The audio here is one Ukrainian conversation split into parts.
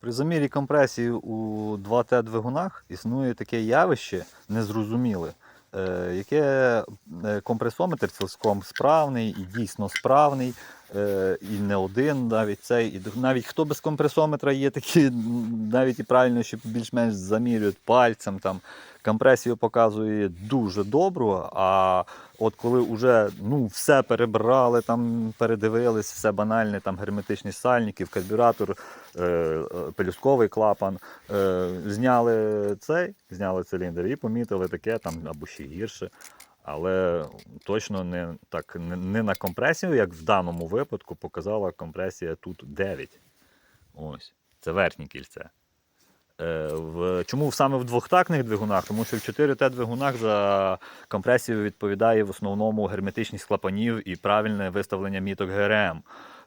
При замірі компресії у 2Т двигунах існує таке явище незрозуміле, е, яке е, компресометр цілком справний і дійсно справний, е, і не один навіть цей, і навіть хто без компресометра є такі, навіть і правильно, що більш-менш замірюють пальцем там. Компресію показує дуже добру, а от коли вже ну, все перебрали, там передивились, все банальне, там герметичні сальники, карбюратор, е, е, пелюстковий клапан, е, зняли цей, зняли циліндр і помітили таке там або ще гірше. Але точно не так не, на компресію, як в даному випадку показала компресія тут 9. Ось, це верхнє кільце. Е, чому саме в двохтактних двигунах? Тому що в 4Т двигунах за компресію відповідає в основному герметичність клапанів і правильне виставлення міток ГРМ.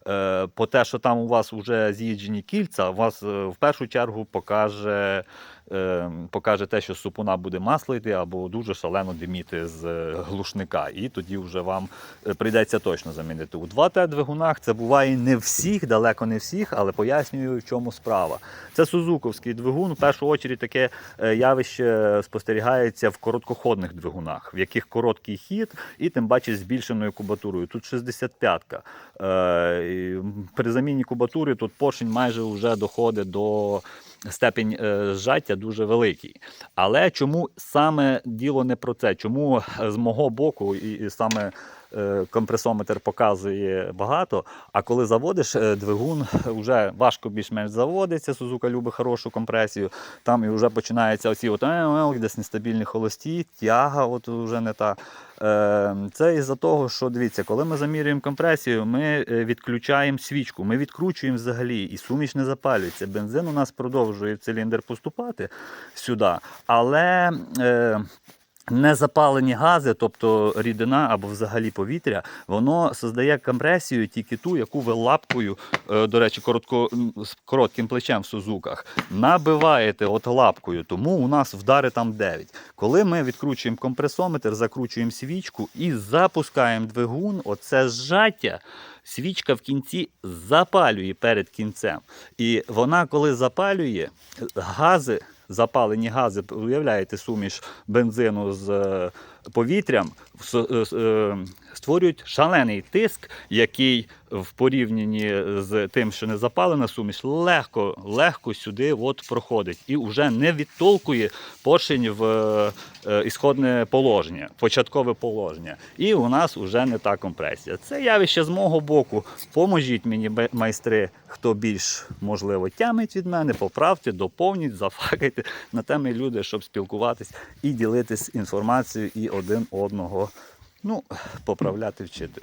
Е, по те, що там у вас вже з'їджені кільця, у вас е, в першу чергу покаже, покаже те, що з супуна буде масло йти або дуже шалено диміти з е, глушника. І тоді вже вам е, прийдеться точно замінити. У 2Т двигунах це буває не всіх, далеко не всіх, але пояснюю, в чому справа. Це сузуковський двигун. В першу чергу таке е, явище спостерігається в короткоходних двигунах, в яких короткий хід і тим паче збільшеною кубатурою. Тут 65-ка. Е, При заміні кубатури тут поршень майже вже доходить до степень е, зжаття дуже великий. Але чому саме діло не про це? Чому з мого боку і, саме е, компресометр показує багато, а коли заводиш е, двигун, вже важко більш-менш заводиться, Сузука любить хорошу компресію, там і вже починається оці от, е, десь нестабільні холості, тяга от вже не та. Е, Це із-за того, що дивіться, коли ми замірюємо компресію, ми е, відключаємо свічку, ми відкручуємо взагалі, і суміш не запалюється. Бензин у нас продовжує в циліндр поступати сюди, але. Незапалені гази, тобто рідина або взагалі повітря, воно создає компресію тільки ту, яку ви лапкою, е, до речі, коротко, з коротким плечем в сузуках, набиваєте от лапкою, тому у нас вдари там 9. Коли ми відкручуємо компресометр, закручуємо свічку і запускаємо двигун, оце зжаття. Свічка в кінці запалює перед кінцем. І вона, коли запалює, гази, запалені гази, уявляєте, суміш бензину з е, повітрям, е, е, створюють шалений тиск, який в порівнянні з тим, що не запалена суміш, легко, легко сюди от проходить і вже не відтолкує поршень в е, ісходне положення, початкове положення. І у нас вже не та компресія. Це явище з мого боку. Поможіть мені, майстри, хто більш можливо тямить від мене, поправте, доповніть, зафакайте на теми люди, щоб спілкуватись і ділитись інформацією один одного ну, поправляти, вчити.